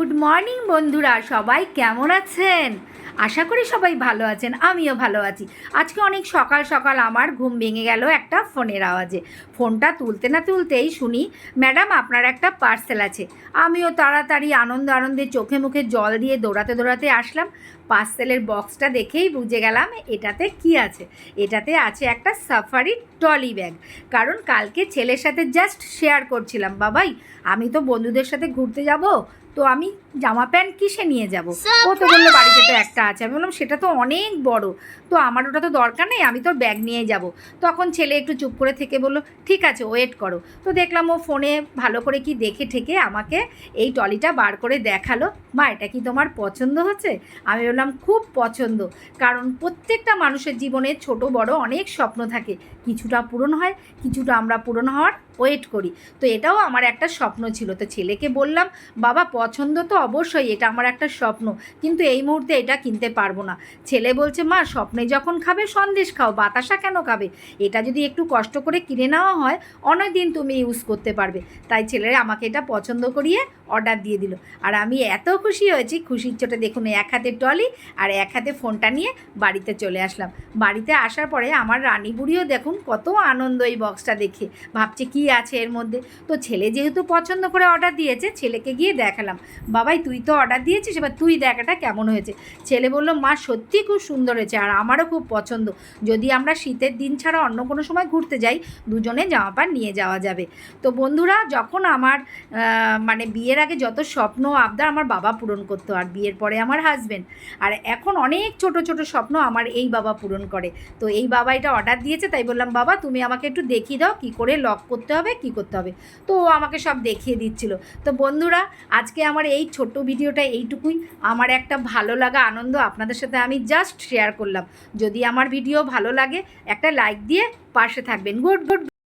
Good morning বন্ধুরা, সবাই কেমন আছেন? আশা করি সবাই ভালো আছেন, আমিও ভালো আছি। আজকে অনেক সকাল সকাল আমার ঘুম ভেঙে গেল একটা ফোনের আওয়াজে। ফোনটা তুলতে না তুলতেই শুনি, ম্যাডাম, আপনার একটা পার্সেল আছে। আমিও তাড়াতাড়ি আনন্দ আনন্দে চোখে মুখে জল দিয়ে দৌড়াতে দৌড়াতে আসলাম। পার্সেলের বক্সটা দেখেই বুঝে গেলাম, এটাতে কি আছে? এটাতে আছে একটা সাফারি ট্রলি ব্যাগ। কারণ কালকে ছেলের সাথে জাস্ট শেয়ার করছিলাম, বাবাই, আমি তো বন্ধুদের সাথে ঘুরতে যাব তো আমি জামা প্যান্ট কিসে নিয়ে যাব? ও তো বলল বাড়িতে তো একটা আছে। আমি বললাম সেটা তো অনেক বড়। তো আমার ওটা তো দরকার নেই আমি তোর ব্যাগ নিয়ে যাব। তখন ছেলে একটু চুপ করে থেকে বলল ঠিক আছে ওয়েট করো। তো দেখলাম ও ফোনে ভালো করে কি দেখে ঠেকে আমাকে এই টলিটা বার করে দেখাল। মা, এটা কি তোমার পছন্দ হচ্ছে? আমি বললাম, খুব পছন্দ। কারণ প্রত্যেকটা মানুষের জীবনে ছোট, বড় অনেক স্বপ্ন থাকে। কিছুটা পূরণ হয়, কিছুটা আমরা পূরণ হওয়ার ওয়েট করি। তো এটাও আমার একটা স্বপ্ন ছিল। তো ছেলেকে বললাম, বাবা, পছন্দ তো অবশ্যই, এটা আমার একটা স্বপ্ন। কিন্তু এই মুহূর্তে এটা কিনতে পারব না। ছেলে বলছে, মা, স্বপ্নে যখন খাবে, সন্দেশ খাও। বাতাসা কেন খাবে? এটা যদি একটু কষ্ট করে কিনে নেওয়া হয় অনেক দিন তুমি ইউজ করতে পারবে। তাই ছেলেরা আমাকে এটা পছন্দ করিয়ে অর্ডার দিয়ে দিল। আর আমি এত খুশি হয়েছি। খুশির চোটে দেখুন এক হাতে ট্রলি আর এক হাতে ফোনটা নিয়ে বাড়িতে চলে আসলাম। বাড়িতে আসার পরে আমার রানী বুড়িও দেখুন কত আনন্দ এই বক্সটা দেখে। ভাবছে কি আছে এর মধ্যে? তো ছেলে যেহেতু পছন্দ করে অর্ডার দিয়েছে, ছেলেকে গিয়ে দেখালাম। বাবাই, তুই তো অর্ডার দিয়েছিস, এবার তুই দেখাটা কেমন হয়েছে। ছেলে বলল, মা, সত্যি খুব সুন্দর হয়েছে আর আমারও খুব পছন্দ। যদি আমরা শীতের দিন ছাড়া অন্য কোনো সময় ঘুরতে যাই, দুজনে জামা প্যান্ট নিয়ে যাওয়া যাবে। তো বন্ধুরা, যখন আমার মানে বিয়ের আগে যত স্বপ্ন, আবদার আমার বাবা পূরণ করতো আর বিয়ের পরে আমার হাজবেন্ড আর এখন অনেক ছোট ছোট স্বপ্ন আমার এই বাবা পূরণ করে। তো এই বাবা এটা অর্ডার দিয়েছে, তাই বললাম, বাবা, তুমি আমাকে একটু দেখিয়ে দাও কী করে লক করতে হবে, কী করতে হবে? তো ও আমাকে সব দেখিয়ে দিচ্ছিল। তো বন্ধুরা, আজকে আমার এই ছোট্ট ভিডিওটা এইটুকুই। আমার একটা ভালো লাগা আনন্দ আপনাদের সাথে আমি জাস্ট শেয়ার করলাম। যদি আমার ভিডিও ভালো লাগে, একটা লাইক দিয়ে পাশে থাকবেন। Good good